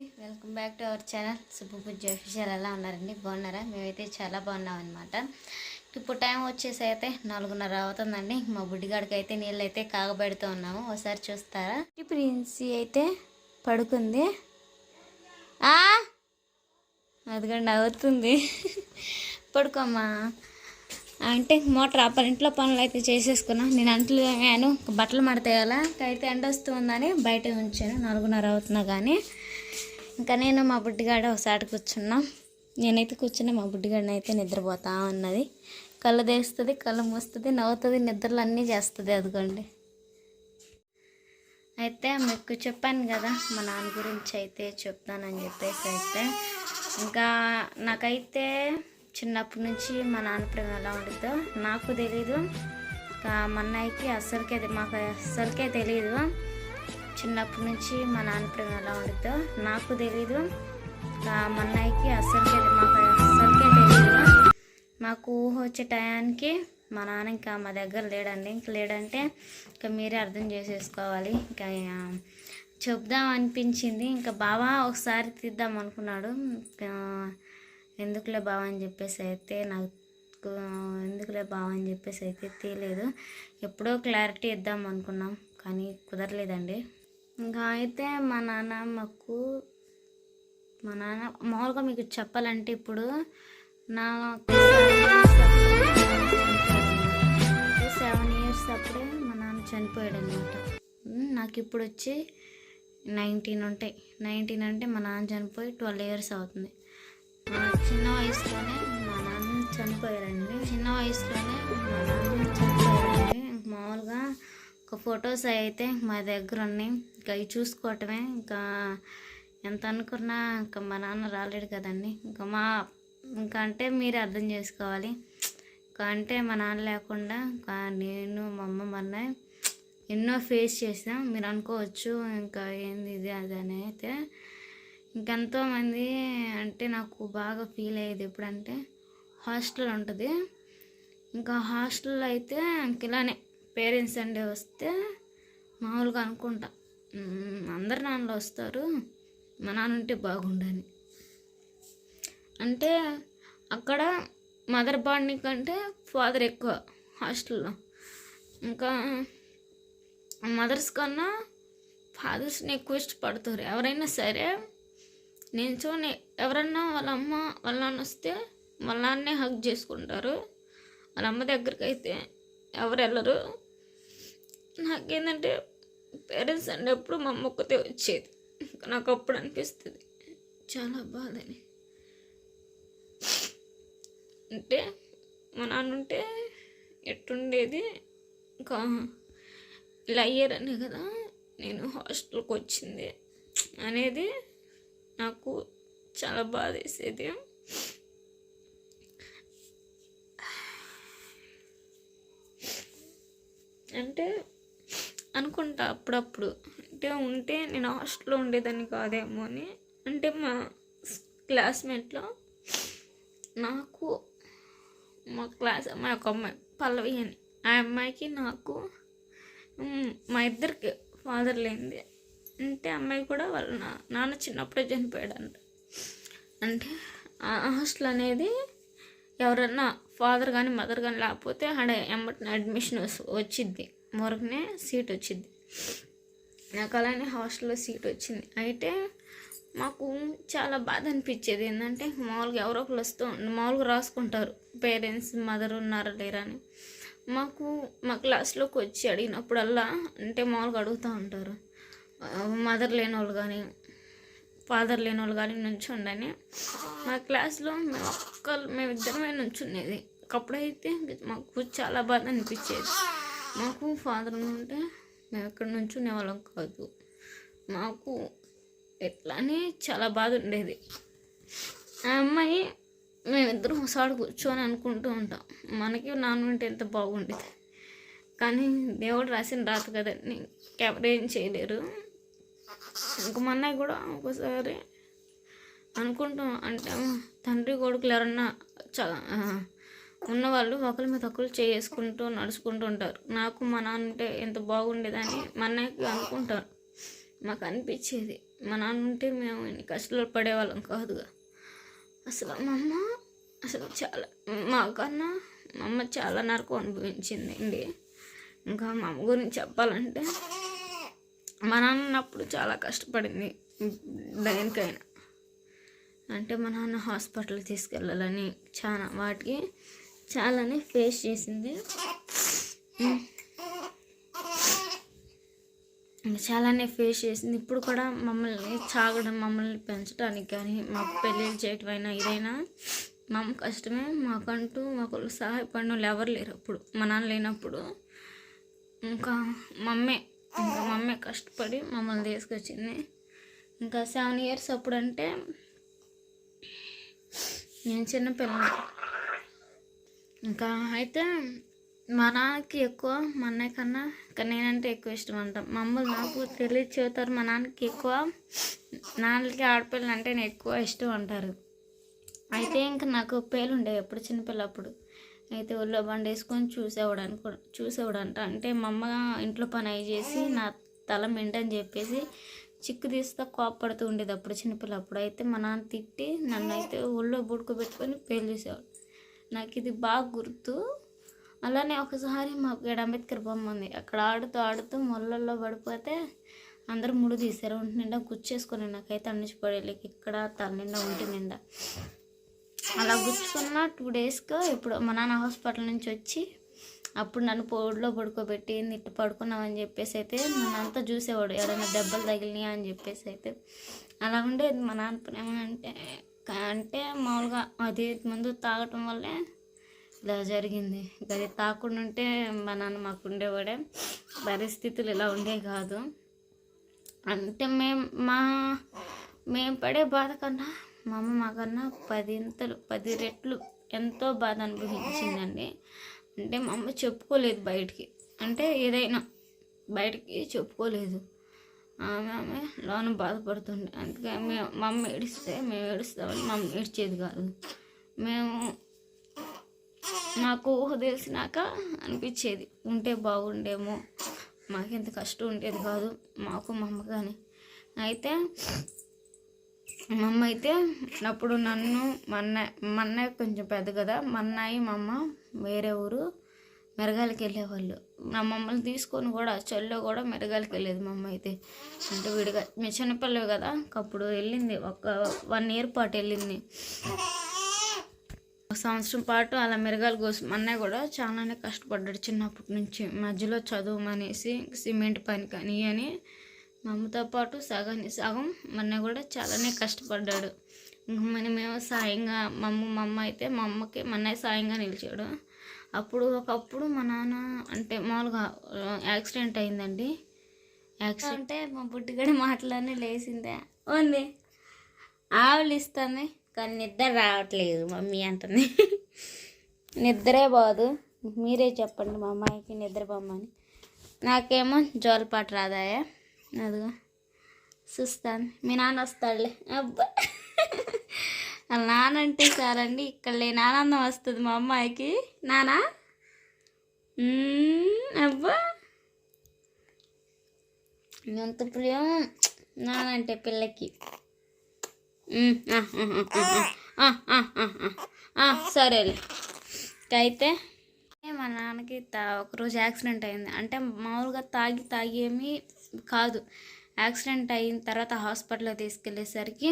Welcome back to our channel. Subbubujji official ఎలా ఉన్నారండి? బాగున్నారా? మేమైతే చాలా బాగున్నాం అనమాట ఇప్పుడు టైం వచ్చేసి అయితే నాలుగున్నర అవుతుందండి. మా బుడ్డిగాడికి అయితే నీళ్ళు అయితే కాగబెడుతూ ఉన్నాము. ఒకసారి చూస్తారా? ప్రిన్సీ అయితే పడుకుంది. ఆ? అదిగండి అవుతుంది పడుకోమ్మా. అంటే మోటార్ ఆపర్ ఇంట్లో పనులు అయితే చేసేసుకున్నాం. నేను అంట్లు వేయాను బట్టలు కదా అయితే ఎండ వస్తుందని బయట ఉంచాను. నాలుగున్నర అవుతున్నా కానీ. ఇంకా నేను మా బుడ్డిగాడ ఒకసారి కూర్చున్నాం. నేనైతే కూర్చున్నా మా బుడ్డిగాడిని అయితే నిద్రపోతా ఉన్నది. కళ్ళు తెస్తుంది కళ్ళు మూస్తుంది నవ్వుతుంది నిద్రలు అన్నీ చేస్తుంది అదిగోండి. అయితే మీకు చెప్పాను కదా మా నాన్న గురించి అయితే చెప్తానని చెప్పేసి అయితే. ఇంకా నాకైతే చిన్నప్పటి నుంచి మా నాన్న ప్రేమ ఎలా ఉంటుందో నాకు తెలీదు. ఇంకా మా అన్నయ్యకి అస్సలకే మాకు అస్సలకే తెలీదు. చిన్నప్పటి నుంచి మా నాన్న ప్రేమ ఎలా ఉంటుందో నాకు తెలీదు. మా అన్నయ్యకి అస్సలకే మాకు అస్సలకే తెలియదు మాకు ఊహ వచ్చే టయానికి మా నాన్న ఇంకా మా దగ్గర లేడండి. ఇంక లేడంటే ఇంకా మీరే అర్థం చేసేసుకోవాలి. ఇంకా చెప్దాం అనిపించింది. ఇంకా బావా ఒకసారి తీద్దాం అనుకున్నాడు. ఎందుకులే బావ అని చెప్పేసి అయితే నాకు ఎందుకులే బావ అని చెప్పేసి అయితే తీయలేదు. ఎప్పుడో క్లారిటీ ఇద్దాం అనుకున్నాం. కానీ కుదరలేదండి. ఇంకా అయితే మా నాన్న మాకు మా నాన్న మామూలుగా మీకు చెప్పాలంటే ఇప్పుడు నాకు సెవెన్ ఇయర్స్ అప్పుడే మా నాన్న చనిపోయాడు అనమాట నాకు ఇప్పుడు వచ్చి నైన్టీన్ ఉంటాయి. నైన్టీన్ అంటే మా నాన్న చనిపోయి ట్వెల్వ్ ఇయర్స్ అవుతుంది. చిన్న వయసులోనే మా నాన్న చనిపోయారండి. చిన్న వయసులోనే మా నాన్న చనిపోయారండి. మామూలుగా ఒక ఫొటోస్ అయితే మా దగ్గర ఉన్నాయి ఇంకా అవి చూసుకోవటమే. ఇంకా ఎంత అనుకున్నా ఇంకా మా నాన్న రాలేడు కదండి. ఇంకా మా ఇంకా అంటే మీరు అర్థం చేసుకోవాలి. ఇంకా అంటే మా నాన్న లేకుండా ఇంకా నేను మా అమ్మ మొన్న ఎన్నో ఫేస్ చేసాం మీరు అనుకోవచ్చు ఇంకా ఏంది ఇది అది అని అయితే ఇంకెంతోమంది అంటే నాకు బాగా ఫీల్ అయ్యేది ఎప్పుడంటే హాస్టల్ ఉంటుంది. ఇంకా హాస్టల్లో అయితే ఇంక ఇలానే పేరెంట్స్ సండే వస్తే మామూలుగా అనుకుంటా. అందరు నాన్నలు వస్తారు. మా నాన్న ఉంటే బాగుండని. అంటే అక్కడ మదర్ బాండింగ్ కంటే ఫాదర్ ఎక్కువ హాస్టల్లో. ఇంకా మదర్స్ కన్నా ఫాదర్స్ని ఎక్కువ ఇష్టపడతారు. ఎవరైనా సరే నేను చూని ఎవరన్నా వాళ్ళ అమ్మ వాళ్ళ నాన్న వస్తే వాళ్ళ నాన్నే హగ్ చేసుకుంటారు. వాళ్ళ అమ్మ దగ్గరికి అయితే ఎవరు వెళ్ళరు నాకేంటంటే పేరెంట్స్ అంటే ఎప్పుడు మా అమ్మ ఒక్కతే వచ్చేది. నాకు అప్పుడు అనిపిస్తుంది. చాలా బాధని. అంటే మా నాన్న ఉంటే ఎట్టుండేది? ఇంకా ఇలా అయ్యారనే కదా నేను హాస్టల్కి వచ్చింది. అనేది నాకు చాలా బాధ వేసేది అంటే అనుకుంటా అప్పుడప్పుడు. అంటే ఉంటే నేను హాస్టల్లో ఉండేదాన్ని కాదేమో అని. అంటే మా క్లాస్మేట్లో నాకు మా క్లాస్ అమ్మాయి ఒక అమ్మాయి పల్లవి అని. ఆ అమ్మాయికి నాకు మా ఇద్దరికి ఫాదర్ లేనిది. అంటే అమ్మాయి కూడా వాళ్ళ నా- నాన్న చిన్నప్పుడే చనిపోయాడంట. అంటే ఆ హాస్టల్ అనేది ఎవరన్నా ఫాదర్ కానీ మదర్ కానీ లేకపోతే ఆడ ఎంబటిన అడ్మిషన్ వచ్చిద్ది. మొరగనే సీట్ వచ్చిద్ది. నాకు అలానే హాస్టల్లో సీట్ వచ్చింది. అయితే మాకు చాలా బాధ అనిపించేది. ఏంటంటే మామూలుగా ఎవరో ఒకరు వస్తూ మామూలుగా రాసుకుంటారు. పేరెంట్స్ మదర్ ఉన్నారా లేరా అని. మాకు మా క్లాస్లోకి వచ్చి అడిగినప్పుడల్లా అంటే మామూలుగా అడుగుతూ ఉంటారు. మదర్ లేని వాళ్ళు కానీ ఫాదర్ లేని వాళ్ళు కానీ నుంచుండని మా క్లాస్లో మేము ఒక్కరు మేమిద్దరమే నుంచుండేది. ఒకప్పుడైతే మాకు చాలా బాధ అనిపించేది. మాకు ఫాదర్ ఉంటే మేము ఎక్కడ నుంచునే వాళ్ళం కాదు. మాకు ఎట్లానే చాలా బాధ ఉండేది. ఆ అమ్మాయి మేమిద్దరం ఒకసారి కూర్చొని అనుకుంటూ ఉంటాం. మనకి నాన్న ఉంటే ఎంత బాగుండేది. కానీ దేవుడు రాసిన రాత కదండి ఎవరేం చేయలేరు. ఇంక మా అన్నయ్య కూడా ఒకసారి అనుకుంటాం. అంటే తండ్రి కొడుకులు ఎవరన్నా చాలా ఉన్నవాళ్ళు ఒకరి మీద ఒకరు చేసుకుంటూ నడుచుకుంటూ ఉంటారు. నాకు మా నాన్న ఉంటే ఎంత బాగుండేదని మా అన్నయ్యకి అనుకుంటారు మాకు అనిపించేది. మా నాన్న ఉంటే మేము ఇన్ని కష్టాలు పడేవాళ్ళం కాదుగా. అసలు మా అమ్మ అసలు చాలా మాకన్నా మా అమ్మ చాలా నరకం అనుభవించింది అండి ఇంకా మా అమ్మ గురించి చెప్పాలంటే మా నాన్న ఉన్నప్పుడు చాలా కష్టపడింది దేనికైనా. అంటే మా నాన్న హాస్పిటల్ తీసుకెళ్ళాలని చాలా వాటికి చాలానే ఫేస్ చేసింది. చాలానే ఫేస్ చేసింది. ఇప్పుడు కూడా మమ్మల్ని చాగడం మమ్మల్ని పెంచడానికి కానీ మాకు పెళ్ళిళ్ళు చేయటం అయినా ఇదైనా మా అమ్మ కష్టమే. మాకంటూ మాకు సహాయపడిన వాళ్ళు ఎవరు లేరు అప్పుడు. మా నాన్న లేనప్పుడు ఇంకా మమ్మే ఇంకా మమ్మీ కష్టపడి మమ్మల్ని తీసుకొచ్చింది. ఇంకా సెవెన్ ఇయర్స్ అప్పుడు అంటే నేను చిన్నపిల్లని. ఇంకా అయితే మా నాన్నకి ఎక్కువ మా అన్నయ్య కన్నా ఇంకా నేనంటే ఎక్కువ ఇష్టం అంట. మమ్మల్ని నాకు తెలియదు చెబుతారు మా నాన్నకి ఎక్కువ నాన్నకి ఆడపిల్లలు అంటే నేను ఎక్కువ ఇష్టం అంటారు. అయితే ఇంకా నాకు పేలు ఉండే ఎప్పుడు చిన్నపిల్ల అప్పుడు అయితే ఒళ్ళో బండి వేసుకొని చూసేవాడు అనుకో చూసేవాడంట. అంటే మా అమ్మ ఇంట్లో పని అయి చేసి నా తల మెంటని చెప్పేసి చిక్కు తీస్తా కోపడుతూ ఉండేది అప్పుడు చిన్నపిల్లప్పుడు. అయితే మా నాన్న తిట్టి నన్ను అయితే ఒళ్ళో బుడుకోబెట్టుకొని పేలు చూసేవాడు. నాకు ఇది బాగా గుర్తు. అలానే ఒకసారి మా ఇక్కడ అంబేద్కర్ బొమ్మ ఉంది. అక్కడ ఆడుతూ ఆడుతూ మొల్లల్లో పడిపోతే అందరూ ముడు తీశారు ఒంటి నిండా గుచ్చేసుకొని నాకైతే అన్నిచి పడేలేక ఇక్కడ తల నిండా ఒంటి నిండా. అలా గుచ్చుకున్న టూ డేస్గా ఇప్పుడు మా నాన్న హాస్పిటల్ నుంచి వచ్చి అప్పుడు నన్ను పోడులో పడుకోబెట్టి నిట్టు పడుకున్నామని చెప్పేసి అయితే నన్ను అంతా చూసేవాడు ఎవరైనా దెబ్బలు తగిలినాయి అని చెప్పేసి అయితే. అలా ఉండేది మా నాన్న ప్రేమ అంటే అంటే మామూలుగా అది ముందు తాగటం వల్లే ఇలా జరిగింది. అది తాకుండా ఉంటే మా నాన్న మాకు ఉండేవాడే. పరిస్థితులు ఇలా ఉండే కాదు. అంటే మేము మా మేము పడే బాధ కన్నా మా అమ్మ మాకన్నా పదింతలు పది రెట్లు ఎంతో బాధ అనుభవించిందండి. అంటే మా అమ్మ చెప్పుకోలేదు బయటికి. అంటే ఏదైనా బయటికి చెప్పుకోలేదు. ఆమె ఆమె లోన బాధపడుతుండే. అందుకే మేము మా అమ్మ ఏడిస్తే మేము ఏడుస్తామని మా అమ్మ ఏడ్చేది కాదు. మేము నాకు ఊహ తెలిసినాక అనిపించేది. ఉంటే బాగుండేమో. మాకు ఎంత కష్టం ఉండేది కాదు. మాకు మా అమ్మ కానీ అయితే మా అమ్మ అయితే అప్పుడు నన్ను మా అన్నయ్య మా అన్నయ్య కొంచెం పెద్ద కదా మా అన్నయ్య మా అమ్మ వేరే ఊరు మెరగాలకి వెళ్ళేవాళ్ళు మా మమ్మల్ని తీసుకొని కూడా చెల్లో కూడా మెరగాలకి వెళ్ళేది మా అమ్మ అయితే అంటే విడిగా మీ చిన్నపిల్లవి కదా అప్పుడు వెళ్ళింది ఒక వన్ ఇయర్ పాటు వెళ్ళింది. ఒక సంవత్సరం పాటు అలా మెరగాల కోసం అన్నయ్య కూడా చాలానే కష్టపడ్డాడు చిన్నప్పటి నుంచి. మధ్యలో చదువుమనేసి సిమెంట్ పని కానీ అని మా అమ్మతో పాటు సగాన్ని సగం మొన్న కూడా చాలానే కష్టపడ్డాడు. ఇంక మన మేము సాయంగా మా అమ్మ మా అమ్మ అయితే మా అమ్మకి మా అన్నయ్య సాయంగా నిలిచాడు. అప్పుడు ఒకప్పుడు మా నాన్న అంటే మామూలుగా యాక్సిడెంట్ అయిందండి. యాక్సిడెంట్ అంటే మా బుడ్డిగడి మాటలన్నీ లేచిందే. ఉంది ఆవులు ఇస్తుంది కానీ నిద్ర రావట్లేదు మమ్మీ అంటుంది. నిద్రే పోదు. మీరే చెప్పండి మా అమ్మాయికి నిద్ర పొమ్మని నాకేమో జోలపాట రాదాయా అదిగా. చూస్తాను. మీ నాన్న వస్తాడులే. అబ్బా. వాళ్ళ నాన్న అంటే చాలండి ఇక్కడ లేని ఆనందం వస్తుంది మా అమ్మాయికి. నానా? అబ్బా. ఎంత ప్రియం. నానంటే పిల్లకి. సరేలే. అయితే మా నాన్నకి తా ఒకరోజు యాక్సిడెంట్ అయింది. అంటే మామూలుగా తాగి తాగి ఏమీ కాదు. యాక్సిడెంట్ అయిన తర్వాత హాస్పిటల్కి తీసుకెళ్ళేసరికి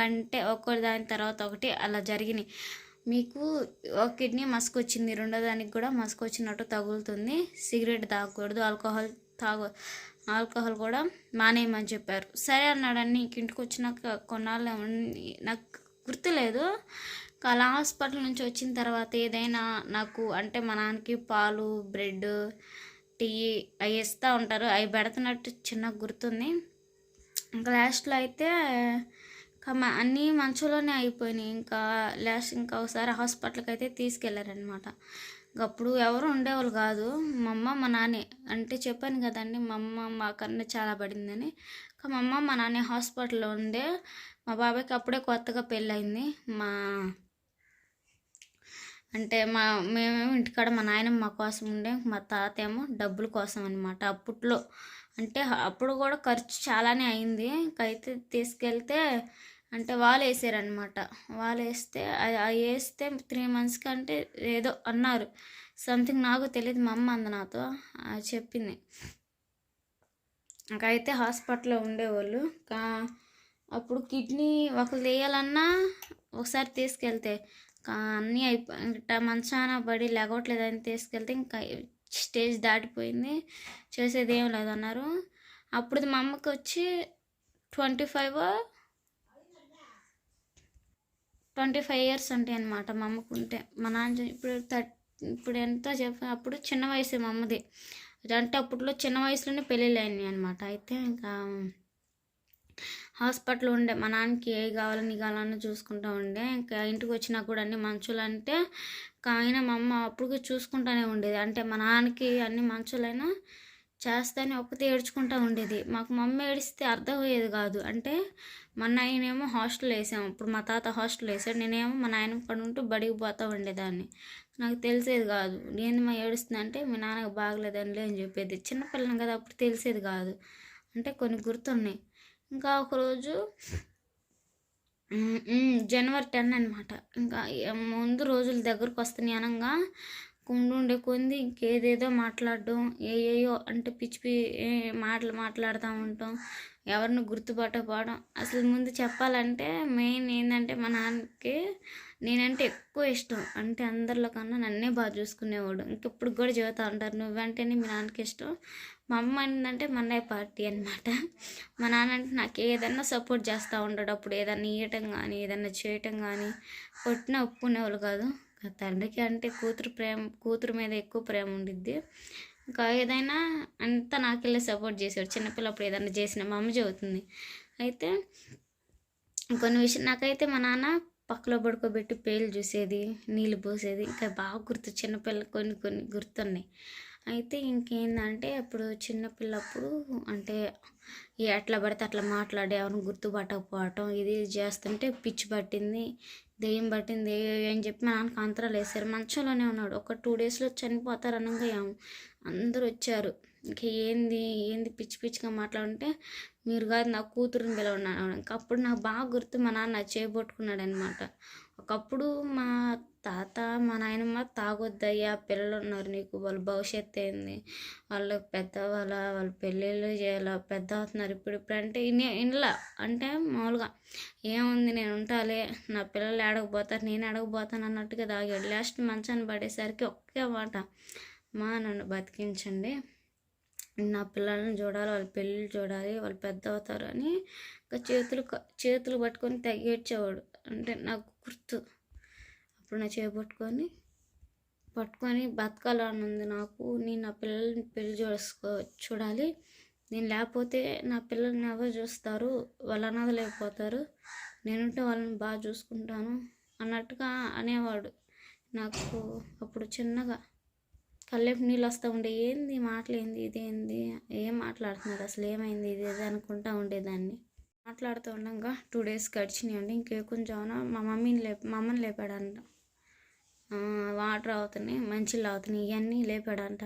గంటే ఒక్కో దాని తర్వాత ఒకటి అలా జరిగినాయి. మీకు ఒక కిడ్నీ మస్క్ వచ్చింది. రెండో దానికి కూడా మస్క్ వచ్చినట్టు తగులుతుంది. సిగరెట్ తాగకూడదు. ఆల్కహాల్ తాగు ఆల్కహాల్ కూడా మానేయమని చెప్పారు. సరే అన్నాడని ఇంటికి వచ్చినాక కొన్నాళ్ళు నాకు గుర్తులేదు. అలా హాస్పిటల్ నుంచి వచ్చిన తర్వాత ఏదైనా నాకు అంటే మా నాన్నకి పాలు బ్రెడ్ టీ అవి ఇస్తూ ఉంటారు. అవి పెడుతున్నట్టు చిన్న గుర్తుంది. ఇంకా లాస్ట్లో అయితే ఇంకా అన్నీ మంచులోనే అయిపోయినాయి. ఇంకా లాస్ట్ ఇంకా ఒకసారి హాస్పిటల్కి అయితే తీసుకెళ్ళారనమాట అప్పుడు ఎవరు ఉండేవాళ్ళు కాదు. మా అమ్మ మా నాన్నే. అంటే చెప్పాను కదండి మా అమ్మ మా కన్నా చాలా పడిందని. ఇంకా మా అమ్మ మా నాన్న హాస్పిటల్లో ఉండే. మా బాబాయ్కి అప్పుడే కొత్తగా పెళ్ళయింది. మా అంటే మా మేమేమో ఇంటికాడ మా నాయనమ్మ మా కోసం ఉండే మా తాత ఏమో డబ్బుల కోసం అనమాట అప్పట్లో అంటే అప్పుడు కూడా ఖర్చు చాలానే అయింది. అయితే తీసుకెళ్తే అంటే వాళ్ళు వేసారనమాట వాళ్ళు వేస్తే అది వేస్తే త్రీ మంత్స్కి అంటే ఏదో అన్నారు. సంథింగ్ నాకు తెలియదు మా అమ్మ అంది నాతో అది చెప్పింది. అయితే హాస్పిటల్లో ఉండేవాళ్ళు. కా అప్పుడు కిడ్నీ ఒకరు వేయాలన్నా ఒకసారి తీసుకెళ్తే అన్నీ అయిపోయి మంచాన పడి లేగవట్లేదని తీసుకెళ్తే ఇంకా స్టేజ్ దాటిపోయింది. చేసేది ఏం లేదన్నారు. అప్పుడు మా అమ్మకి వచ్చి twenty five twenty five years ఉంటాయి అనమాట మా అమ్మకు ఉంటే. మా నాన్న ఇప్పుడు థర్ట్ ఇప్పుడు ఎంత చెప్ప అప్పుడు చిన్న వయసు మా అమ్మది. అంటే అప్పట్లో చిన్న వయసులోనే పెళ్ళిళ్ళు అయినాయి అనమాట అయితే ఇంకా హాస్పిటల్ ఉండే మా నాన్నకి ఏ కావాలని కావాలని చూసుకుంటూ ఉండే. ఇంకా ఇంటికి వచ్చినా కూడా అన్ని మంచులంటే ఆయన మా అమ్మ అప్పుడు చూసుకుంటూనే ఉండేది. అంటే మా నాన్నకి అన్ని మంచులైనా చేస్తానే ఒక్కతే ఏడ్చుకుంటూ ఉండేది. మాకు మా అమ్మ ఏడిస్తే అర్థమయ్యేది కాదు. అంటే మా నాయనేమో హాస్టల్ వేసాము. ఇప్పుడు మా తాత హాస్టల్ వేసాడు. నేనేమో మా నాయన ఉంటూ బడికి పోతూ ఉండేదాన్ని. నాకు తెలిసేది కాదు. నేను మా ఏడుస్తుందంటే మీ నాన్నకు బాగలేదండి అని చెప్పేది. చిన్నపిల్లని కదా అప్పుడు తెలిసేది కాదు. అంటే కొన్ని గుర్తున్నాయి. ఇంకా ఒకరోజు జనవరి టెన్ అనమాట ఇంకా ముందు రోజుల దగ్గరకు వస్తున్నాయి అనగా ఉండే కొంది ఇంకేదేదో మాట్లాడడం ఏయేయో అంటే పిచ్చి పి మాటలు మాట్లాడుతూ ఉంటాం ఎవరిని గుర్తుపట్టకపోవడం. అసలు ముందు చెప్పాలంటే మెయిన్ ఏంటంటే మా నాన్నకి నేనంటే ఎక్కువ ఇష్టం. అంటే అందరిలో కన్నా నన్నే బాగా చూసుకునేవాడు. ఇంకెప్పుడు కూడా చెబుతూ ఉంటారు నువ్వంటేనే మీ నాన్నకి ఇష్టం మా అమ్మ ఏంటంటే మన్నయ్య పార్టీ అనమాట మా నాన్న అంటే నాకు ఏదన్నా సపోర్ట్ చేస్తూ ఉంటాడు అప్పుడు ఏదన్నా ఇవ్వటం కానీ ఏదన్నా చేయటం కానీ కొట్టిన ఒప్పుకునేవాళ్ళు కాదు. తండ్రికి అంటే కూతురు ప్రేమ కూతురు మీద ఎక్కువ ప్రేమ ఉండిద్ది. ఇంకా ఏదైనా అంతా నాకెళ్ళి సపోర్ట్ చేసేవాడు. చిన్నపిల్లప్పుడు ఏదైనా చేసిన మా అమ్మ చదువుతుంది అయితే కొన్ని విషయం నాకైతే మా నాన్న పక్కలో పడుకోబెట్టి పేలు చూసేది నీళ్ళు పోసేది. ఇంకా బాగా గుర్తు చిన్నపిల్ల కొన్ని కొన్ని గుర్తున్నాయి. అయితే ఇంకేందంటే అప్పుడు చిన్నపిల్లప్పుడు అంటే ఎట్లా పడితే అట్లా మాట్లాడే ఎవరిని గుర్తుపట్టకపోవటం ఇది చేస్తుంటే పిచ్చి పట్టింది దెయ్యం పట్టింది అని చెప్పి మా నాన్నకి అంతరాలు వేసారు మంచంలోనే ఉన్నాడు. ఒక టూ డేస్లో చనిపోతారు అనగా అందరూ వచ్చారు. ఇంకా ఏంది ఏంది పిచ్చి పిచ్చిగా మాట్లాడుంటే మీరు కాదు నా కూతురుని పిలవన్నాను ఇంకా అప్పుడు నాకు బాగా గుర్తు మా నాన్న చేపట్టుకున్నాడు అనమాట ఒకప్పుడు మా తాత మా నాయనమ్మ తాగొద్దయ్యా పిల్లలు ఉన్నారు నీకు వాళ్ళ భవిష్యత్తు ఏంది? వాళ్ళు పెద్దవాళ్ళ వాళ్ళ పెళ్ళిళ్ళు చేయాలా? పెద్ద అవుతున్నారు ఇప్పుడు ఇప్పుడు అంటే ఇంట్లో అంటే మామూలుగా ఏముంది నేను ఉంటాలే నా పిల్లలు ఏడకపోతారు నేను ఏడకపోతాను అన్నట్టుగా తాగాడు. లాస్ట్ మంచాన్ని పడేసరికి ఒకే మాట మా నన్ను బతికించండి. నా పిల్లల్ని చూడాలి వాళ్ళ పెళ్ళిళ్ళు చూడాలి వాళ్ళు పెద్ద అవుతారు అని ఇంకా చేతులు చేతులు పట్టుకొని తగ్గేడ్చేవాడు అంటే నాకు గుర్తు. అప్పుడు నా చేపట్టుకొని పట్టుకొని బతకాలని ఉంది నాకు. నేను నా పిల్లల్ని పెళ్ళి చూసుకో చూడాలి. నేను లేకపోతే నా పిల్లల్ని ఎవరు చూస్తారు? వాళ్ళ అనదలేకపోతారు నేనుంటే వాళ్ళని బాగా చూసుకుంటాను అన్నట్టుగా అనేవాడు నాకు అప్పుడు చిన్నగా. కళ్ళేపు నీళ్ళు వస్తూ ఉండే ఏంది మాటలేంది? ఇదేంది? ఏం మాట్లాడుతున్నారు? అసలు ఏమైంది ఇది ఇది అనుకుంటా ఉండేదాన్ని. మాట్లాడుతూ ఉండగా టూ డేస్ గడిచినాయండి ఇంకే కొంచెం మా మమ్మీని లేప మా అమ్మని లేపాడంట. వాటర్ అవుతున్నాయి మంచిలు అవుతున్నాయి ఇవన్నీ లేపాడంట.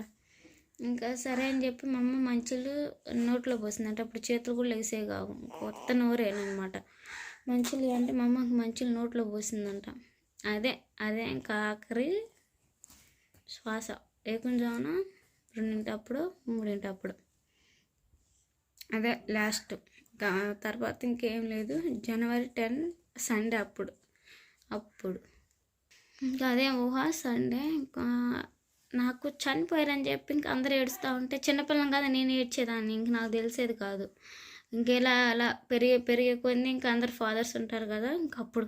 ఇంకా సరే అని చెప్పి మా అమ్మ మంచులు నోట్లో పోసిందంట. అప్పుడు చేతులు కూడా లేసే కావు కొత్త నోరేనమాట మంచులు అంటే మా అమ్మకి మంచులు నోట్లో పోసిందంట. అదే అదే ఇంకా ఆఖరి శ్వాస. ఏకుంజామున రెండింటప్పుడు మూడింటప్పుడు అదే లాస్ట్. తర్వాత ఇంకేం లేదు. జనవరి టెన్ సండే అప్పుడు. అప్పుడు. ఇంకా అదే ఊహ సండే. ఇంకా నాకు చనిపోయారని చెప్పి ఇంకా అందరు ఏడుస్తూ ఉంటే చిన్నపిల్లం కదా నేను ఏడ్చేదాన్ని. ఇంక నాకు తెలిసేది కాదు. ఇంకెలా అలా పెరిగే పెరిగే కొన్ని ఇంకా అందరు ఫాదర్స్ ఉంటారు కదా ఇంకప్పుడు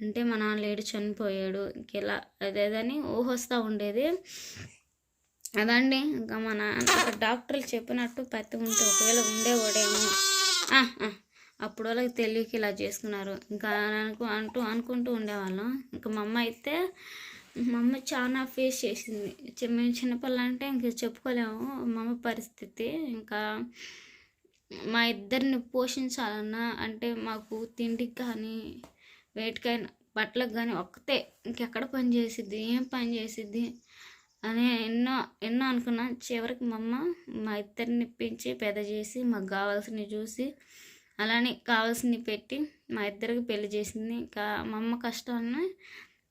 అంటే మా నాన్న లేడు చనిపోయాడు. ఇంకెలా అదేదని ఊహ వస్తూ ఉండేది. అదండి. ఇంకా మా నాన్న డాక్టర్లు చెప్పినట్టు పత్తి ఉంటే ఒకవేళ ఉండేవాడేమో. అప్పుడు వాళ్ళకి తెలియక ఇలా చేసుకున్నారు. ఇంకా అనుకు అంటూ అనుకుంటూ ఉండేవాళ్ళం. ఇంకా మా అమ్మ అయితే మా అమ్మ చాలా ఫేస్ చేసింది. మేము చిన్నపిల్ల అంటే ఇంక చెప్పుకోలేము మా అమ్మ పరిస్థితి. ఇంకా మా ఇద్దరిని పోషించాలన్నా అంటే మాకు తిండికి కానీ వేటికైనా బట్టలకు కానీ ఒక్కతే. ఇంకెక్కడ పని చేసిద్ది? ఏం పని చేసిద్ది? అని ఎన్నో ఎన్నో అనుకున్నా. చివరికి మా అమ్మ మా ఇద్దరిని ఇప్పించి పెద్ద చేసి మాకు కావాల్సినవి చూసి అలానే కావాల్సినవి పెట్టి మా ఇద్దరికి పెళ్ళి చేసింది. ఇంకా మా అమ్మ కష్టాన్ని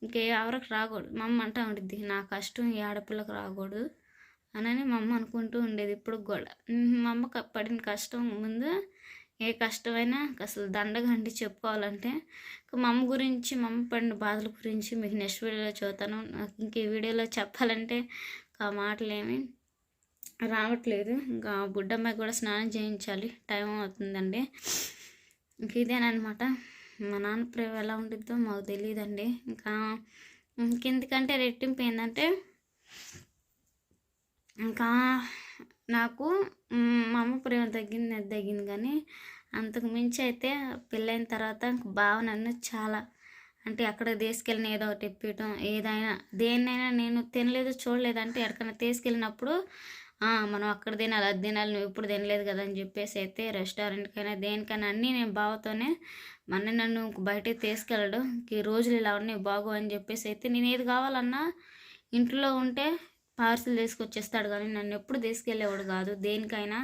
ఇంకే ఎవరికి రాకూడదు. మా అమ్మ అంటా ఉండిద్ది నా కష్టం ఈ ఆడపిల్లకు రాకూడదు అని మా అమ్మ అనుకుంటూ ఉండేది. ఇప్పుడు కూడా మా అమ్మ క- పడిన కష్టం ముందు ఏ కష్టమైనా అసలు దండగండి అండి చెప్పుకోవాలంటే. మా అమ్మ గురించి మా అమ్మ పడిన బాధల గురించి మీకు నెక్స్ట్ వీడియోలో చూస్తాను నాకు ఇంక ఈ వీడియోలో చెప్పాలంటే ఆ మాటలేమి రావట్లేదు. ఇంకా బుడ్డమ్మాయి కూడా స్నానం చేయించాలి. టైం అవుతుందండి. ఇంక ఇదేనమాట మా నాన్న ప్రేమ ఎలా ఉంటుందో మాకు తెలియదండి. ఇంకా ఇంకెందుకంటే రెట్టింపు ఏంటంటే ఇంకా నాకు మా అమ్మ ప్రేమ తగ్గింది అది తగ్గింది. కానీ అంతకు మించి అయితే పెళ్ళైన తర్వాత బావ నన్ను చాలా అంటే అక్కడ తీసుకెళ్ళిన ఏదో ఒకటి ఇప్పించడం ఏదైనా దేన్నైనా నేను తినలేదు చూడలేదు. అంటే ఎక్కడికైనా తీసుకెళ్ళినప్పుడు మనం అక్కడ తినాలి అది తినాలి నువ్వు ఇప్పుడు తినలేదు కదా అని చెప్పేసి అయితే రెస్టారెంట్కైనా దేనికైనా అన్నీ నేను బావతోనే మన నన్ను బయటకు తీసుకెళ్ళడు ఈ రోజులు ఇలా ఉన్నాయి బాగు అని చెప్పేసి అయితే నేను ఏది కావాలన్నా ఇంట్లో ఉంటే పార్సిల్ తీసుకొచ్చేస్తాడు కానీ నన్ను ఎప్పుడు తీసుకెళ్ళేవాడు కాదు. దేనికైనా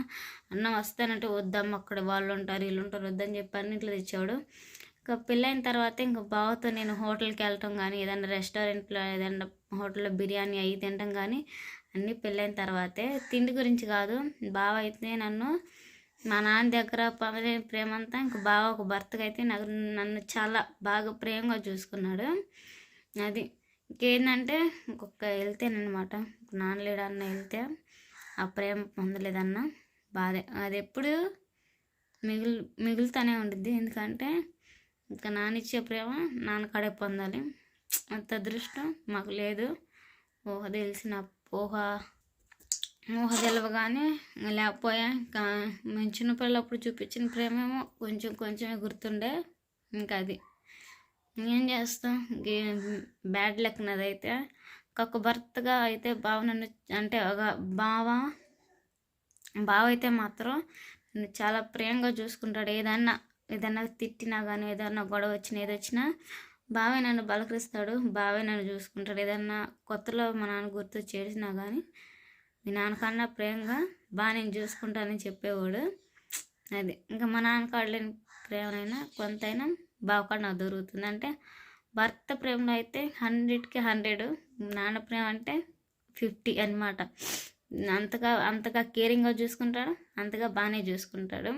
అన్నం వస్తానంటే వద్దాం అక్కడ వాళ్ళు ఉంటారు వీళ్ళు ఉంటారు వద్దని చెప్పాను ఇట్లా తెచ్చేవాడు. ఇంకా పెళ్ళైన తర్వాత ఇంకా బావతో నేను హోటల్కి వెళ్ళటం కానీ ఏదైనా రెస్టారెంట్లో ఏదైనా హోటల్లో బిర్యానీ అవి తినటం కానీ అన్నీ పెళ్ళైన తర్వాతే. తిండి గురించి కాదు బావ అయితే నన్ను మా నాన్న దగ్గర పడే ప్రేమ అంతా ఇంకా బావ ఒక భర్తగా అయితే నాకు నన్ను చాలా బాగా ప్రేమగా చూసుకున్నాడు. అది ఇంకేంటంటే ఇంకొక వెళ్తేనమాట నాన్న లేడన్న వెళ్తే ఆ ప్రేమ పొందలేదన్న బాధే. అది ఎప్పుడు మిగులు మిగులుతూనే ఉండిద్ది. ఎందుకంటే ఇంకా నాన్న ఇచ్చే ప్రేమ నాన్నకాడే పొందాలి. అంత అదృష్టం మాకు లేదు. ఊహ తెలిసిన ఊహ ఊహ తెలవగానే లేకపోయా. ఇంకా మేము చిన్నపిల్లప్పుడు చూపించిన ప్రేమేమో కొంచెం కొంచెమే గుర్తుండే ఇంకా అది. ఏం చేస్తాం? బ్యాడ్ లక్ నాదైతే ఒక భర్తగా అయితే బావ నన్ను అంటే ఒక బావ బావ అయితే మాత్రం నన్ను చాలా ప్రేమగా చూసుకుంటాడు. ఏదన్నా ఏదన్నా తిట్టినా కానీ ఏదన్నా గొడవ వచ్చినా ఏదొచ్చినా బావే నన్ను బలకరిస్తాడు. బావే నన్ను చూసుకుంటాడు. ఏదన్నా కొత్తలో మా నాన్న గుర్తు చేసినా కానీ మీ నాన్నకన్నా ప్రేమగా బాగా నేను చూసుకుంటానని చెప్పేవాడు. అది. ఇంకా మా నాన్న కాడ లేని ప్రేమనైనా కొంతైనా బావ కాడ నాకు దొరుకుతుంది. అంటే భర్త ప్రేమలో అయితే హండ్రెడ్కి హండ్రెడ్ నాన్న ప్రేమ అంటే ఫిఫ్టీ అన్నమాట. అంతగా అంతగా కేరింగ్గా చూసుకుంటాడు అంతగా బాగానే చూసుకుంటాడు.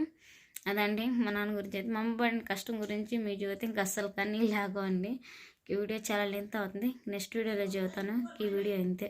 అదండి మా నాన్న గురించి అయితే. మా అమ్మ కష్టం గురించి మీ జీవితం ఇంకా అస్సలు కానీ లాగో అండి ఈ వీడియో చాలా లెంత్ అవుతుంది. నెక్స్ట్ వీడియోలో చదువుతాను ఈ వీడియో ఇంతే.